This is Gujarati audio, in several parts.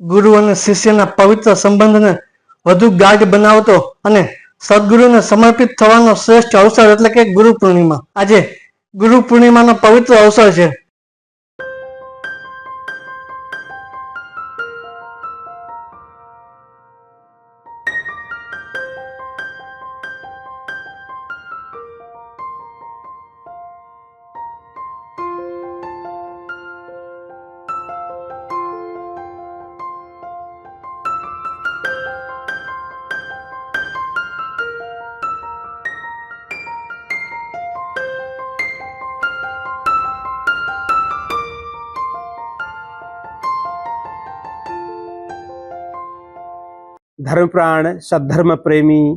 ગુરુ અને શિષ્યના પવિત્ર સંબંધને વધુ ગાઢ બનાવતો અને સદગુરુને સમર્પિત થવાનો શ્રેષ્ઠ અવસર એટલે કે ગુરુ પૂર્ણિમા. આજે ગુરુ પૂર્ણિમાનો પવિત્ર અવસર છે. ધર્મપ્રાણ સદ્ધર્મ પ્રેમી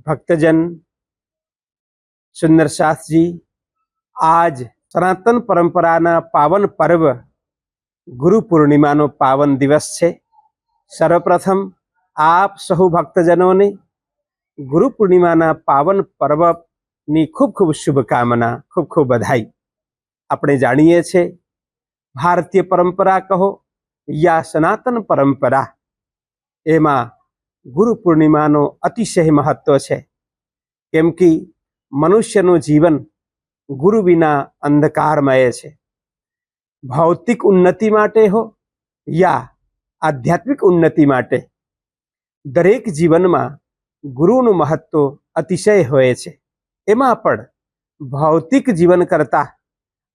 ભક્તજન સુંદર શાસ્ત્રી આજ સનાતન પરંપરાના પાવન પર્વ ગુરુ પૂર્ણિમાનો પાવન દિવસ છે સર્વપ્રથમ આપ સહુ ભક્તજનોને ગુરુ પૂર્ણિમાના પાવન પર્વની ખૂબ ખૂબ શુભકામના ખૂબ ખૂબ બધાઈ આપણે જાણીએ છીએ ભારતીય પરંપરા કહો યા સનાતન પરંપરા એમાં ગુરુ પૂર્ણિમાનો અતિશય મહત્વ છે. કેમ કે મનુષ્યનું જીવન ગુરુ વિના અંધકારમય છે. ભૌતિક ઉન્નતિ માટે હો યા આધ્યાત્મિક ઉન્નતિ માટે દરેક જીવનમાં ગુરુનું મહત્વ અતિશય હોય છે. એમાં પણ ભૌતિક જીવન કરતાં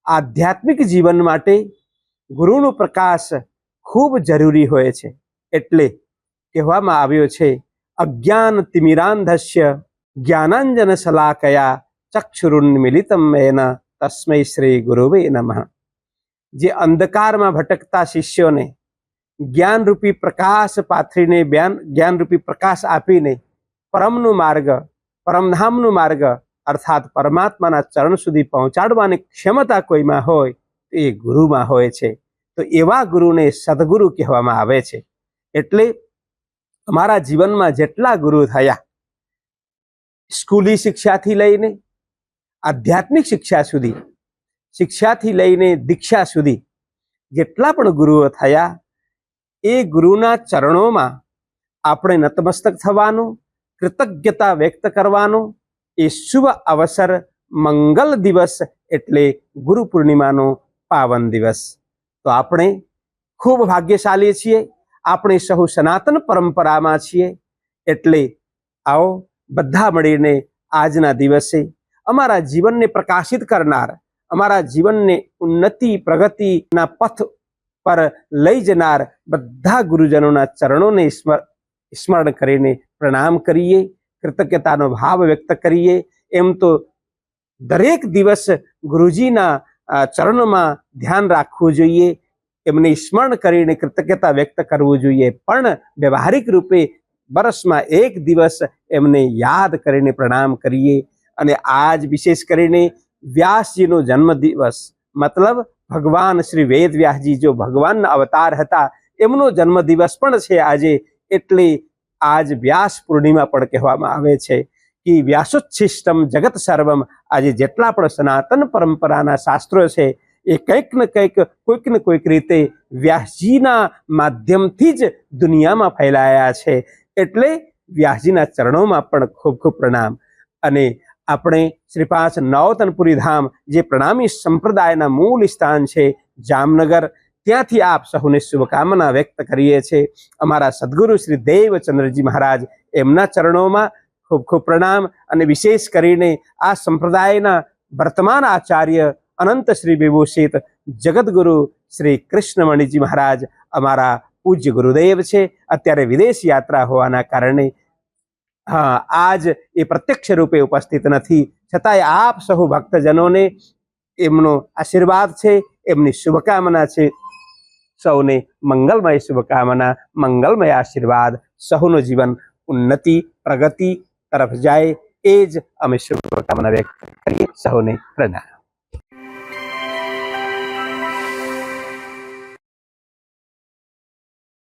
આધ્યાત્મિક જીવન માટે ગુરુનો પ્રકાશ ખૂબ જરૂરી હોય છે. એટલે કહેવામાં આવ્યો છે, અજ્ઞાન તિમિરાંધસ્ય જ્ઞાનાંજન શલાકયા ચક્ષુરુન્મિલિતમ એન તસ્મૈ શ્રી ગુરુવે નમઃ. જે અંધકારમાં ભટકતા શિષ્યોને જ્ઞાનરૂપી પ્રકાશ પાથરીને જ્ઞાન જ્ઞાનરૂપી પ્રકાશ આપીને પરમનું માર્ગ, પરમધામનું માર્ગ, અર્થાત પરમાત્માના ચરણ સુધી પહોંચાડવાની ક્ષમતા કોઈમાં હોય એ ગુરુમાં હોય છે. તો એવા ગુરુને સદગુરુ કહેવામાં આવે છે. એટલે અમારા જીવનમાં જેટલા ગુરુ થયા, સ્કૂલી શિક્ષાથી લઈને, આધ્યાત્મિક શિક્ષા સુધી, શિક્ષાથી લઈને દીક્ષા સુધી જેટલા પણ ગુરુઓ થયા, એ ગુરુના ચરણોમાં આપણે નતમસ્તક થવાનું, કૃતજ્ઞતા વ્યક્ત કરવાનું, એ શુભ અવસર મંગલ દિવસ એટલે ગુરુ પૂર્ણિમાનો પાવન દિવસ. તો આપણે ખૂબ ભાગ્યશાળી છીએ. આપણે સહુ સનાતન પરંપરામાં છીએ. એટલે આવો બધા મળીને આજના દિવસે અમારા જીવનને પ્રકાશિત કરનાર, અમારા જીવનને ઉન્નતિ પ્રગતિના પથ પર લઈ જનાર બધા ગુરુજનોના ચરણોને સ્મર, સ્મરણ કરીને પ્રણામ કરીએ, કૃતજ્ઞતાનો ભાવ વ્યક્ત કરીએ. એમ તો દરેક દિવસ ગુરુજીના ચરણોમાં ધ્યાન રાખવું જોઈએ. એમને સ્મરણ કરીને કૃતજ્ઞતા વ્યક્ત કરવું જોઈએ. પણ વ્યવહારિક રૂપે વર્ષમાં એક દિવસ એમને યાદ કરીને પ્રણામ કરીએ અને આજ વિશેષ કરીને વ્યાસજીનો જન્મ દિવસ મતલબ ભગવાન શ્રી વેદ વ્યાસજી જો ભગવાનના અવતાર હતા, એમનો જન્મ દિવસ પણ છે આજે એટલે આજ વ્યાસ પૂર્ણિમા પણ કહેવામાં આવે છે કે વ્યાસોચ્છિષ્ટમ જગત સર્વમ. આજે જેટલા પણ સનાતન પરંપરાના શાસ્ત્રો છે એ કંઈક ને કંઈક, કોઈક ને કોઈક રીતે વ્યાસજીના માધ્યમથી જ દુનિયામાં ફેલાયા છે. એટલે વ્યાસજીના ચરણોમાં પણ ખૂબ ખૂબ પ્રણામ. અને આપણે શ્રી પાંચ નવતનપુરી ધામ, જે પ્રણામી સંપ્રદાયના મૂળ સ્થાન છે, જામનગર, ત્યાંથી આપ સહુને શુભકામના વ્યક્ત કરીએ છીએ. અમારા સદગુરુ શ્રી દેવચંદ્રજી મહારાજ એમના ચરણોમાં ખૂબ ખૂબ પ્રણામ. અને વિશેષ કરીને આ સંપ્રદાયના વર્તમાન આચાર્ય અનંત શ્રી વિભૂષિત જગદગુરુ શ્રી કૃષ્ણમણિજી મહારાજ અમારા પૂજ્ય ગુરુદેવ છે. અત્યારે વિદેશ યાત્રા હોવાના કારણે હા આજ એ પ્રત્યક્ષ રૂપે ઉપસ્થિત નથી. છતાંય આપ સહુ ભક્તજનોને એમનો આશીર્વાદ છે, એમની શુભકામના છે. સૌને મંગલમય શુભકામના, મંગલમય આશીર્વાદ, સહુનું જીવન ઉન્નતિ, પ્રગતિ તરફ જાય. એ જ અમે શુભકામના વ્યક્ત કરીએ. સૌને પ્રણામ.